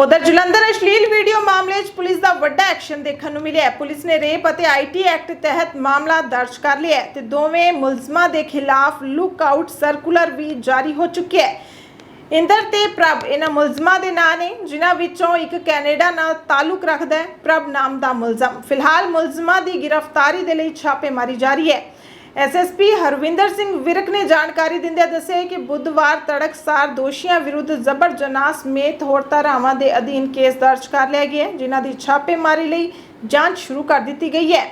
ਉਧਰ ਜਲੰਧਰ ਅਸ਼ਲੀਲ ਵੀਡੀਓ ਮਾਮਲੇ 'ਚ ਪੁਲਿਸ ਦਾ ਵੱਡਾ ਐਕਸ਼ਨ ਦੇਖਣ ਨੂੰ ਮਿਲਿਆ। ਪੁਲਿਸ ਨੇ ਰੇਪ ਅਤੇ ਆਈਟੀ ਐਕਟ ਤਹਿਤ ਮਾਮਲਾ ਦਰਜ ਕਰ ਲਿਆ ਤੇ ਦੋਵੇਂ ਮੁਲਜ਼ਮਾਂ ਦੇ ਖਿਲਾਫ ਲੁੱਕ ਆਊਟ ਸਰਕੂਲਰ ਵੀ ਜਾਰੀ ਹੋ ਚੁੱਕਿਆ ਹੈ। ਇੰਦਰ ਤੇ ਪ੍ਰਭ ਇਹਨਾਂ ਮੁਲਜ਼ਮਾਂ ਦੇ ਨਾਂ ਨੇ, ਜਿਨ੍ਹਾਂ ਵਿੱਚੋਂ ਇੱਕ ਕੈਨੇਡਾ ਨਾਲ ਤਾਲੁਕ ਰੱਖਦਾ ਹੈ। ਪ੍ਰਭ ਨਾਮ ਦਾ ਮੁਲਜ਼ਮ। ਫਿਲਹਾਲ ਮੁਲਜ਼ਮਾਂ ਦੀ ਗ੍ਰਿਫਤਾਰੀ ਦੇ ਲਈ ਛਾਪੇਮਾਰੀ ਜਾਰੀ ਹੈ। ਐਸਐਸਪੀ ਹਰਵਿੰਦਰ ਸਿੰਘ ਵਿਰਕ ਨੇ ਜਾਣਕਾਰੀ ਦਿੰਦਿਆਂ ਦੱਸਿਆ ਕਿ ਬੁੱਧਵਾਰ ਤੜਕਸਾਰ ਦੋਸ਼ੀਆਂ ਵਿਰੁੱਧ ਜ਼ਬਰ ਜਨਾਹ ਸਮੇਤ ਹੋਰ ਧਾਰਾਵਾਂ ਦੇ ਅਧੀਨ ਕੇਸ ਦਰਜ ਕਰ ਲਿਆ ਗਿਆ ਹੈ, ਜਿਨ੍ਹਾਂ ਦੀ ਛਾਪੇਮਾਰੀ ਲਈ ਜਾਂਚ ਸ਼ੁਰੂ ਕਰ ਦਿੱਤੀ ਗਈ ਹੈ।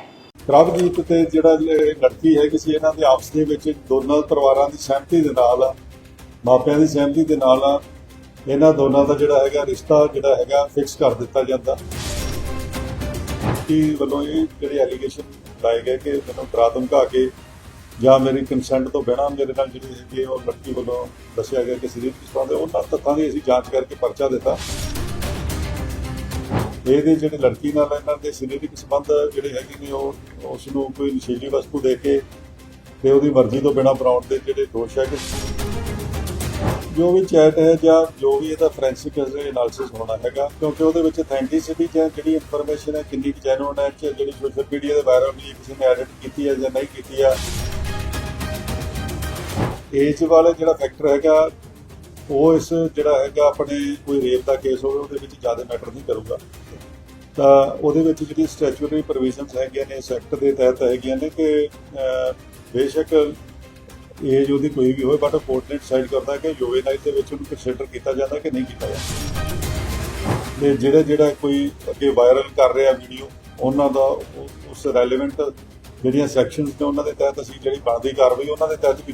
ਪ੍ਰਭਜੀਤ ਤੇ ਜਿਹੜਾ ਇਹ ਲੜਕੀ ਹੈ, ਕਿਸੇ ਇਹਨਾਂ ਦੇ ਆਪਸ ਦੇ ਵਿੱਚ ਦੋਨਾਂ ਪਰਿਵਾਰਾਂ ਦੀ ਸਹਿਮਤੀ ਦੇ ਨਾਲ, ਮਾਪਿਆਂ ਦੀ ਸਹਿਮਤੀ ਦੇ ਨਾਲ, ਇਹਨਾਂ ਦੋਨਾਂ ਦਾ ਜਿਹੜਾ ਹੈਗਾ ਰਿਸ਼ਤਾ ਜਿਹੜਾ ਹੈਗਾ ਫਿਕਸ ਕਰ ਦਿੱਤਾ ਜਾਂਦਾ। ਕਿ ਵੱਲੋਂ ਇਹ ਜਿਹੜੇ ਐਲੀਗੇਸ਼ਨ ਲਾਏ ਗਏ ਕਿ ਮੈਨੂੰ ਡਰਾ ਧਮਕਾ ਕੇ ਜਾਂ ਮੇਰੀ ਕੰਸੈਂਟ ਤੋਂ ਬਿਨਾਂ ਮੇਰੇ ਨਾਲ ਜਿਹੜੀ ਹੈਗੀ ਹੈ ਉਹ ਲੜਕੀ ਵੱਲੋਂ ਦੱਸਿਆ ਗਿਆ ਕਿ ਸਰੀਰ ਕਿਸ ਤਰ੍ਹਾਂ ਦੇ ਉਹਨਾਂ ਤੱਥਾਂ ਦੀ ਅਸੀਂ ਜਾਂਚ ਕਰਕੇ ਪਰਚਾ ਦਿੱਤਾ। ਇਹਦੇ ਜਿਹੜੇ ਲੜਕੀ ਨਾਲ ਇਹਨਾਂ ਦੇ ਸਰੀਰਕ ਸੰਬੰਧ ਜਿਹੜੇ ਹੈਗੇ ਨੇ, ਉਹ ਉਸ ਨੂੰ ਕੋਈ ਨਸ਼ੀਲੀ ਵਸਤੂ ਦੇ ਕੇ ਤੇ ਉਹਦੀ ਮਰਜ਼ੀ ਤੋਂ ਬਿਨਾਂ ਬਣਾਉਣ ਦੇ ਜਿਹੜੇ ਦੋਸ਼ ਹੈਗੇ। ਜੋ ਵੀ ਚੈਟ ਹੈ ਜਾਂ ਜੋ ਵੀ ਇਹਦਾ ਫੋਰੈਂਸਿਕ ਐਨਾਲਿਸਿਸ ਹੋਣਾ ਹੈਗਾ, ਕਿਉਂਕਿ ਉਹਦੇ ਵਿੱਚ ਅਥੈਂਟਿਸਿਟੀ ਜਾਂ ਜਿਹੜੀ ਇਨਫੋਰਮੇਸ਼ਨ ਹੈ ਕਿੰਨੀ ਜੈਨੂਨ ਹੈ ਜਿਹੜੀ ਸੋਸ਼ਲ ਮੀਡੀਆ ਦੇ ਵਾਇਰਲ ਹੋਈ ਕਿਸੇ ਨੇ ਐਡਿਟ ਕੀਤੀ ਹੈ ਜਾਂ ਨਹੀਂ ਕੀਤੀ ਹੈ ਏਜ ਵਾਲਾ ਜਿਹੜਾ ਫੈਕਟਰ ਹੈਗਾ, ਉਹ ਇਸ ਜਿਹੜਾ ਹੈਗਾ ਆਪਣੇ ਕੋਈ ਰੇਪ ਦਾ ਕੇਸ ਹੋਵੇ, ਉਹਦੇ ਵਿੱਚ ਜ਼ਿਆਦਾ ਮੈਟਰ ਨਹੀਂ ਕਰੂਗਾ। ਤਾਂ ਉਹਦੇ ਵਿੱਚ ਜਿਹੜੀ ਸਟੈਚੂਟਰੀ ਪ੍ਰੋਵੀਜ਼ਨਸ ਹੈਗੀਆਂ ਨੇ ਇਸ ਐਕਟ ਦੇ ਤਹਿਤ ਹੈਗੀਆਂ ਨੇ ਕਿ ਬੇਸ਼ੱਕ ਏਜ ਉਹਦੀ ਕੋਈ ਵੀ ਹੋਵੇ ਬਟ ਕੋਰਟ ਨੇ ਡਿਸਾਈਡ ਕਰਦਾ ਕਿ ਜੁਵੇਨਾਈਲ ਦੇ ਵਿੱਚ ਉਹਨੂੰ ਕੰਸੀਡਰ ਕੀਤਾ ਜਾਂਦਾ ਕਿ ਨਹੀਂ ਕੀਤਾ ਜਾਂਦਾ। ਤੇ ਜਿਹੜਾ ਜਿਹੜਾ ਕੋਈ ਅੱਗੇ ਵਾਇਰਲ ਕਰ ਰਿਹਾ ਵੀਡੀਓ ਉਹਨਾਂ ਦਾ ਉਸ ਰੈਲੇਵੈਂਟ ਜਿਹੜੀਆਂ ਸੈਕਸ਼ਨਸ ਨੇ, ਉਹਨਾਂ ਦੇ ਤਹਿਤ ਅਸੀਂ ਜਿਹੜੀ ਬਣਦੀ ਕਾਰਵਾਈ, ਉਹਨਾਂ ਦੇ ਤਹਿਤ ਵੀ